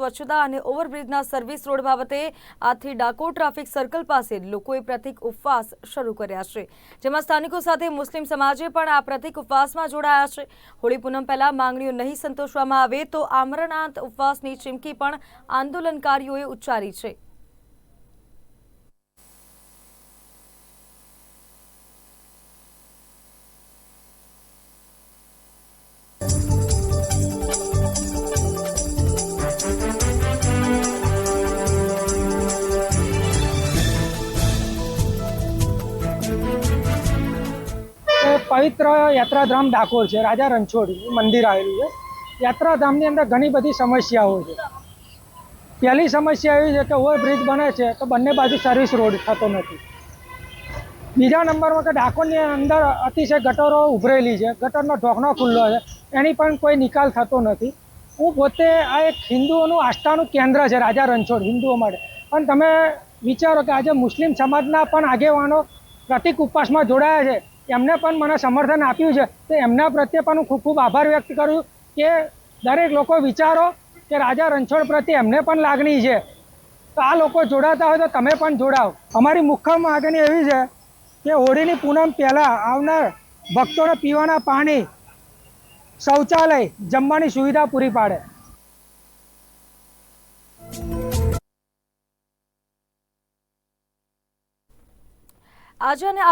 સ્વચ્છતા અને ઓવરબ્રિજના service road બાબતે આજથી ડાકોર ટ્રાફિક સર્કલ પાસે લોકોએ પ્રતિક ઉપવાસ શરૂ કર્યા છે. જેમાં સ્થાનિકો સાથે મુસ્લિમ સમાજે પણ આ પ્રતિક ઉપવાસમાં જોડાયા છે. હોળી પૂનમ પહેલા માંગણીઓ નહીં સંતોષવામાં આવે તો આમરણાંત ઉપવાસની ચીમકી પણ આંદોલનકારીઓએ ઉચ્ચારી છે. પવિત્ર યાત્રાધામ ડાકોર છે, રાજા રણછોડ મંદિર આવેલું છે. યાત્રાધામની અંદર ઘણી બધી સમસ્યાઓ છે. પહેલી સમસ્યા એવી છે કે ઓવરબ્રિજ બને છે, તો બંને બાજુ સર્વિસ રોડ થતો નથી. બીજા નંબરમાં કે ડાકોરની અંદર અતિશય ગટરો ઉભરેલી છે, ગટરનો ઢોકનો ખુલ્લો છે, એની પણ કોઈ નિકાલ થતો નથી. હું પોતે આ એક હિન્દુઓનું આસ્થાનું કેન્દ્ર છે, રાજા રણછોડ, હિન્દુઓ માટે. પણ તમે વિચારો કે આજે મુસ્લિમ સમાજના પણ આગેવાનો પ્રતિક ઉપવાસમાં જોડાયા છે એમને પણ મને સમર્થન આપ્યું છે. તો એમના પ્રત્યે પણ હું ખૂબ ખૂબ આભાર વ્યક્ત કરું કે દરેક લોકો વિચારો કે રાજા રણછોડ પ્રત્યે એમને પણ લાગણી છે. તો આ લોકો જોડાતા હોય તો તમે પણ જોડાઓ. અમારી મુખ્ય માગણી એવી છે કે હોળીની પૂનમ પહેલાં આવનાર ભક્તોને પીવાના પાણી શૌચાલય જમવાની સુવિધા પૂરી પાડે. આજે અને